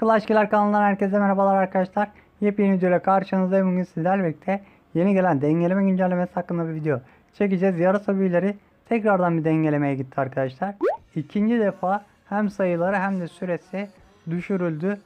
Clash Killer kanalından herkese merhabalar arkadaşlar. Yepyeni videoyla karşınızdayım. Bugün sizlerle birlikte yeni gelen dengeleme güncellemesi hakkında bir video çekeceğiz. Yarasa büyüleri tekrardan bir dengelemeye gitti arkadaşlar. İkinci defa hem sayıları hem de süresi düşürüldü.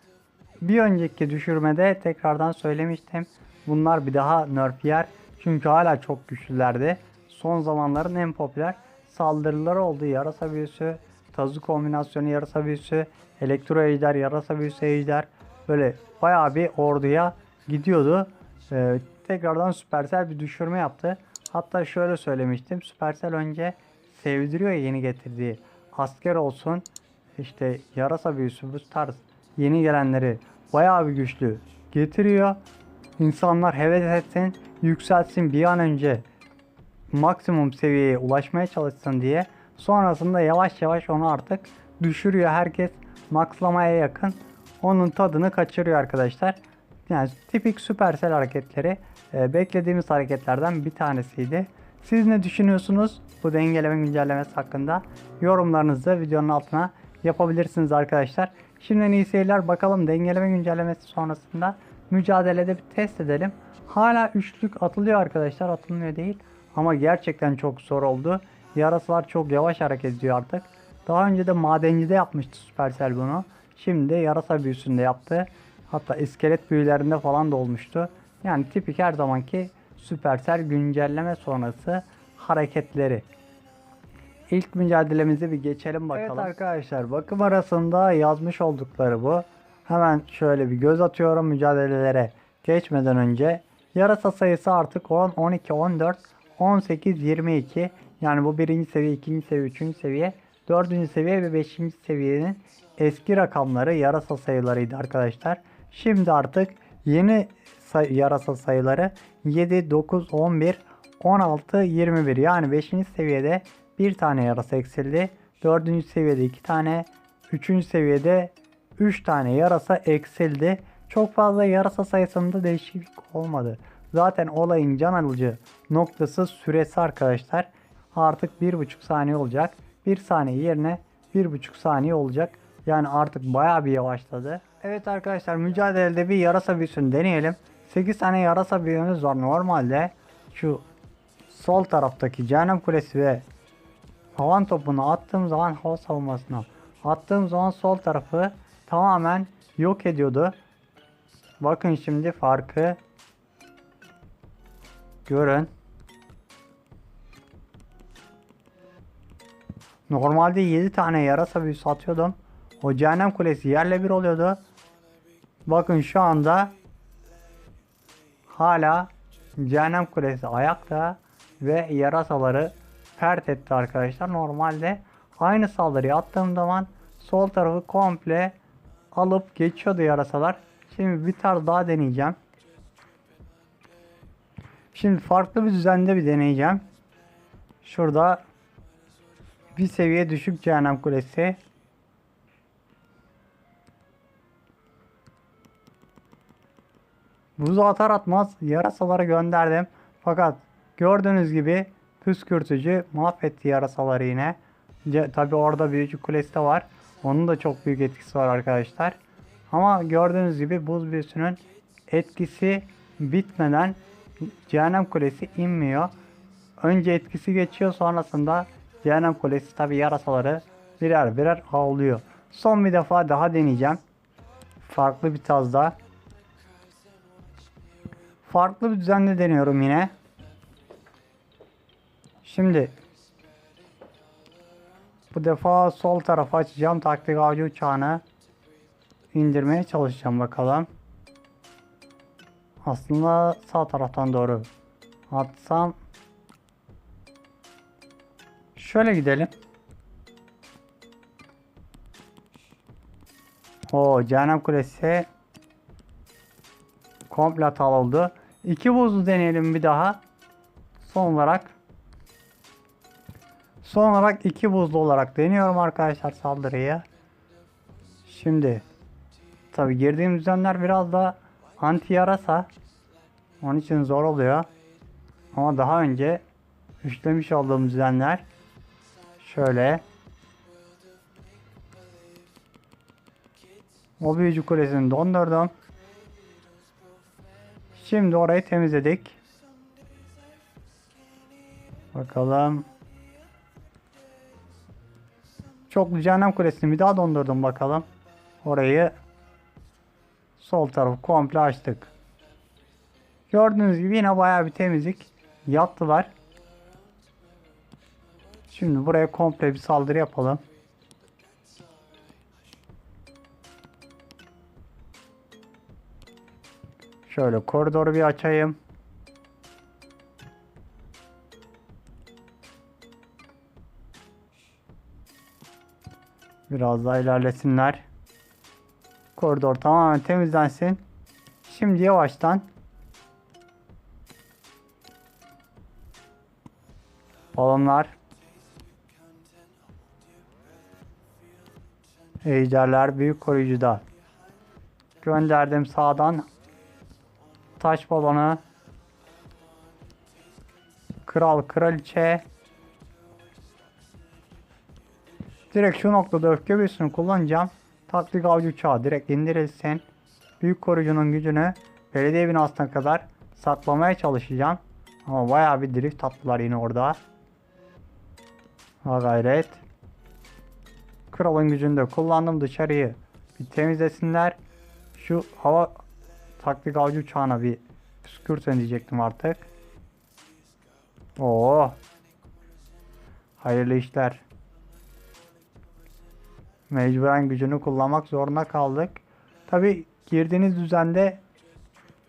Bir önceki düşürmede tekrardan söylemiştim. Bunlar bir daha nerf yer. Çünkü hala çok güçlülerdi. Son zamanların en popüler saldırıları oldu. Yarasa büyüsü, tazu kombinasyonu yarasa büyüsü, elektro ejder, yarasa büyüsü ejder. Böyle bayağı bir orduya gidiyordu. Ee, tekrardan Supercell bir düşürme yaptı. Hatta şöyle söylemiştim. Supercell önce sevdiriyor yeni getirdiği asker olsun işte yarasa büyüsü bu tarz yeni gelenleri bayağı bir güçlü getiriyor. İnsanlar heves etsin, yükselsin bir an önce maksimum seviyeye ulaşmaya çalışsın diye. Sonrasında yavaş yavaş onu artık düşürüyor. Herkes maxlamaya yakın. Onun tadını kaçırıyor arkadaşlar. Yani tipik Supercell hareketleri e, beklediğimiz hareketlerden bir tanesiydi. Siz ne düşünüyorsunuz bu dengeleme güncellemesi hakkında? Yorumlarınızı videonun altına yapabilirsiniz arkadaşlar. Şimdiden iyi seyirler. Bakalım dengeleme güncellemesi sonrasında mücadelede bir test edelim. Hala üçlük atılıyor arkadaşlar. Atılmıyor değil. Ama gerçekten çok zor oldu. Yarasalar çok yavaş hareket ediyor artık. Daha önce de madencide yapmıştı Supercell bunu. Şimdi yarasa büyüsünde yaptı. Hatta iskelet büyülerinde falan da olmuştu. Yani tipik her zamanki Supercell güncelleme sonrası hareketleri. İlk mücadelemizi bir geçelim bakalım. Evet arkadaşlar bakım arasında yazmış oldukları bu. Hemen şöyle bir göz atıyorum mücadelelere geçmeden önce. Yarasa sayısı artık 10, 12, 14, 18, 22. Yani bu birinci seviye, ikinci seviye, üçüncü seviye, dördüncü seviye ve beşinci seviyenin eski rakamları yarasa sayılarıydı arkadaşlar. Şimdi artık yeni say- yarasa sayıları 7, 9, 11, 16, 21. Yani 5. seviyede bir tane yarasa eksildi. 4. seviyede 2 tane, 3. seviyede 3 tane yarasa eksildi. Çok fazla yarasa sayısında değişiklik olmadı. Zaten olayın can alıcı noktası süresi arkadaşlar. Artık 1,5 saniye olacak. 1 saniye yerine 1,5 saniye olacak. Yani artık bayağı bir yavaşladı. Evet arkadaşlar mücadelede bir yarasa büyüsünü deneyelim. 8 tane yarasa büyüğümüz var. Normalde şu sol taraftaki cehennem kulesi ve havan topunu attığım zaman hava savunmasına attığım zaman sol tarafı tamamen yok ediyordu. Bakın şimdi farkı görün. Normalde 7 tane yarasa büyüsü atıyordum. O cehennem kulesi yerle bir oluyordu. Bakın şu anda hala cehennem kulesi ayakta ve yarasaları pert etti arkadaşlar. Normalde aynı saldırıyı attığım zaman sol tarafı komple alıp geçiyordu yarasalar. Şimdi bir tarz daha deneyeceğim. Şimdi farklı bir düzende bir deneyeceğim. Şurada bir seviye düşük cehennem kulesi. Buzu atar atmaz yarasaları gönderdim. Fakat gördüğünüz gibi püskürtücü mahvetti yarasaları yine. Tabi orada büyücü kulesi de var. Onun da çok büyük etkisi var arkadaşlar. Ama gördüğünüz gibi buz büyüsünün etkisi bitmeden cehennem kulesi inmiyor. Önce etkisi geçiyor sonrasında cehennem kulesi tabi yarasaları birer birer havlıyor. Son bir defa daha deneyeceğim. Farklı bir tazda. Farklı bir düzende deniyorum yine. Şimdi bu defa sol tarafa açacağım taktik avcı uçağını indirmeye çalışacağım bakalım. Aslında sağ taraftan doğru atsam şöyle gidelim. O cehennem kulesi komple hatalı oldu. İki buzlu deneyelim bir daha. Son olarak Son olarak iki buzlu olarak deniyorum arkadaşlar saldırıyı. Şimdi tabi girdiğim düzenler biraz da anti yarasa. Onun için zor oluyor. Ama daha önce üçlemiş olduğum düzenler şöyle O büyücü kulesini dondurdum. Şimdi orayı temizledik. Bakalım. Çoklu cehennem kulesini bir daha dondurdum bakalım. Orayı sol tarafı komple açtık. Gördüğünüz gibi yine bayağı bir temizlik yaptılar. Şimdi buraya komple bir saldırı yapalım. Şöyle koridoru bir açayım. Biraz daha ilerlesinler. Koridor tamamen temizlensin. Şimdi yavaştan balonlar ejderler büyük koruyucuda. Gönderdim sağdan. Taş balonu. Kral kraliçe. Direkt şu noktada öfke büyüsünü kullanacağım. Taktik avcı uçağı direkt indirilsin. Büyük koruyucunun gücünü belediye binasına kadar saklamaya çalışacağım. Ama bayağı bir drift attılar yine orada. Ha gayret kralın gücünü de kullandım dışarıyı bir temizlesinler şu hava taktik avcı uçağına bir püskürtün diyecektim artık. Oo. Hayırlı işler. Mecburen gücünü kullanmak zorunda kaldık. Tabi girdiğiniz düzende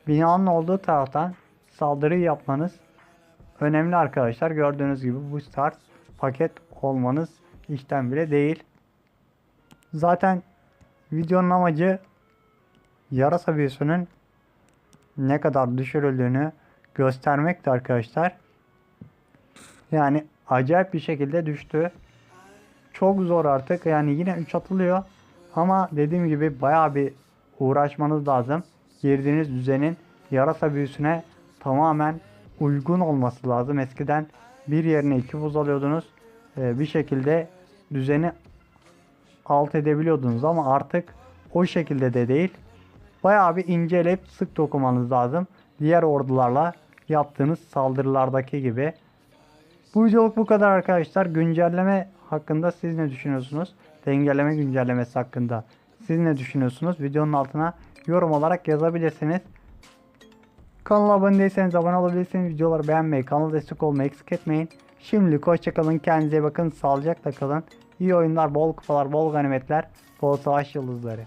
binanın olduğu taraftan saldırı yapmanız önemli arkadaşlar. Gördüğünüz gibi bu start paket olmanız işten bile değil. Zaten videonun amacı yarasa büyüsünün ne kadar düşürüldüğünü göstermekti arkadaşlar. Yani acayip bir şekilde düştü. Çok zor artık. Yani yine 3 atılıyor. Ama dediğim gibi baya bir uğraşmanız lazım. Girdiğiniz düzenin yarasa büyüsüne tamamen uygun olması lazım. Eskiden bir yerine iki buz alıyordunuz. Ee, bir şekilde düzeni alt edebiliyordunuz ama artık o şekilde de değil. Bayağı bir inceleyip sık dokumanız lazım. Diğer ordularla yaptığınız saldırılardaki gibi. Bu videoluk bu kadar arkadaşlar. Güncelleme hakkında siz ne düşünüyorsunuz? Dengeleme güncellemesi hakkında siz ne düşünüyorsunuz? Videonun altına yorum olarak yazabilirsiniz. Kanala abone değilseniz abone olabilirsiniz. Videoları beğenmeyi, kanala destek olmayı eksik etmeyin. Şimdilik hoşçakalın. Kendinize bakın. Sağlıcakla kalın. İyi oyunlar, bol kupalar, bol ganimetler, bol savaş yıldızları.